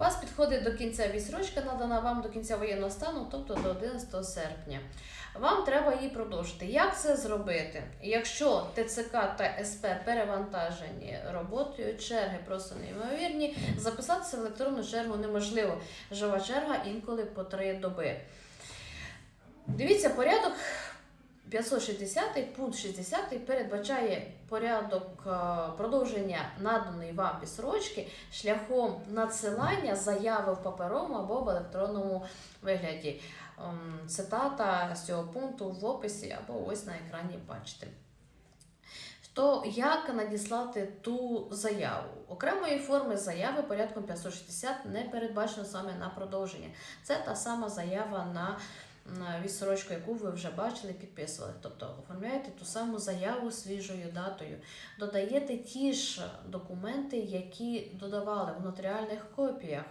Вас підходить до кінця відсрочка, надана вам до кінця воєнного стану, тобто до 11 серпня. Вам треба її продовжити. Як це зробити? Якщо ТЦК та СП перевантажені роботою, черги просто неймовірні, записатися в електронну чергу неможливо. Жива черга інколи по три доби. Дивіться, порядок 560 пункт 60 передбачає порядок е, продовження наданої вам відсрочки шляхом надсилання заяви в паперовому або в електронному вигляді. Ем, Цитата з цього пункту в описі або ось на екрані бачите. То як надіслати ту заяву? Окремої форми заяви порядком 560 не передбачено саме на продовження. Це та сама заява на м, відсрочку, яку ви вже бачили, підписували. Тобто оформляєте ту саму заяву свіжою датою, додаєте ті ж документи, які додавали в нотаріальних копіях.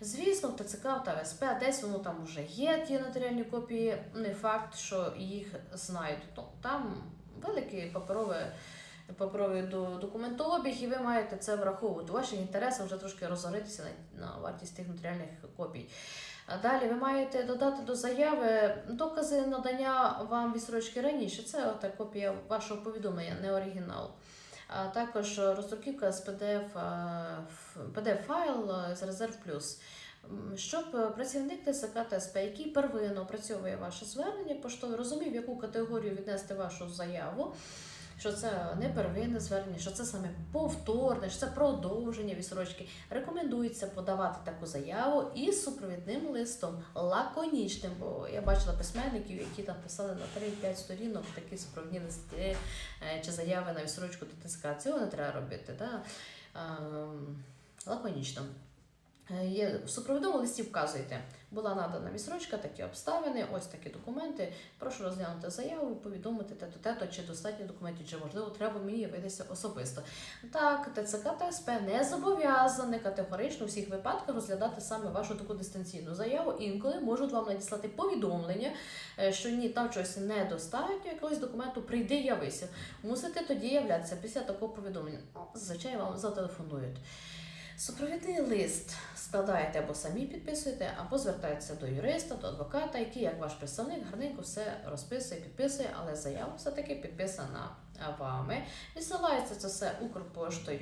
Звісно, в ТЦК та ВСП десь воно там вже є, ті нотаріальні копії, не факт, що їх знайдуть. Ну, там великий паперовий паперовий до- документообіг, і ви маєте це враховувати. У ваших інтересах вже трошки розоритися на, на вартість тих нотаріальних копій. Далі ви маєте додати до заяви докази надання вам відсрочки раніше. Це ота копія вашого повідомлення, не оригінал. А також роздруківка з PDF, е, PDF-файл з резерв плюс. Щоб працівник ТСК ТСП, який первинно опрацьовує ваше звернення поштове, розумів, яку категорію віднести вашу заяву, що це не первинне звернення, що це саме повторне, що це продовження відсрочки. Рекомендується подавати таку заяву із супровідним листом, лаконічним, бо я бачила письменників, які там писали на 3-5 сторінок такі супровідні листи е, чи заяви на відсрочку до. Цього не треба робити. Да? Ем, Лаконічно. Е, в супровідному листі вказуєте, була надана відсрочка, такі обставини, ось такі документи. Прошу розглянути заяву, повідомити те-то, те-то, чи достатньо документів, чи можливо треба мені явитися особисто. Так, ТЦК та СП не зобов'язані категорично у всіх випадках розглядати саме вашу таку дистанційну заяву. Інколи можуть вам надіслати повідомлення, е, що ні, там чогось недостатньо, якогось документу прийди, явися. Мусите тоді являтися після такого повідомлення. Зазвичай вам зателефонують. Супровідний лист складаєте або самі підписуєте, або звертаєтеся до юриста, до адвоката, який, як ваш представник, гарненько все розписує, підписує, але заява все-таки підписана вами. Відсилається це все Укрпоштою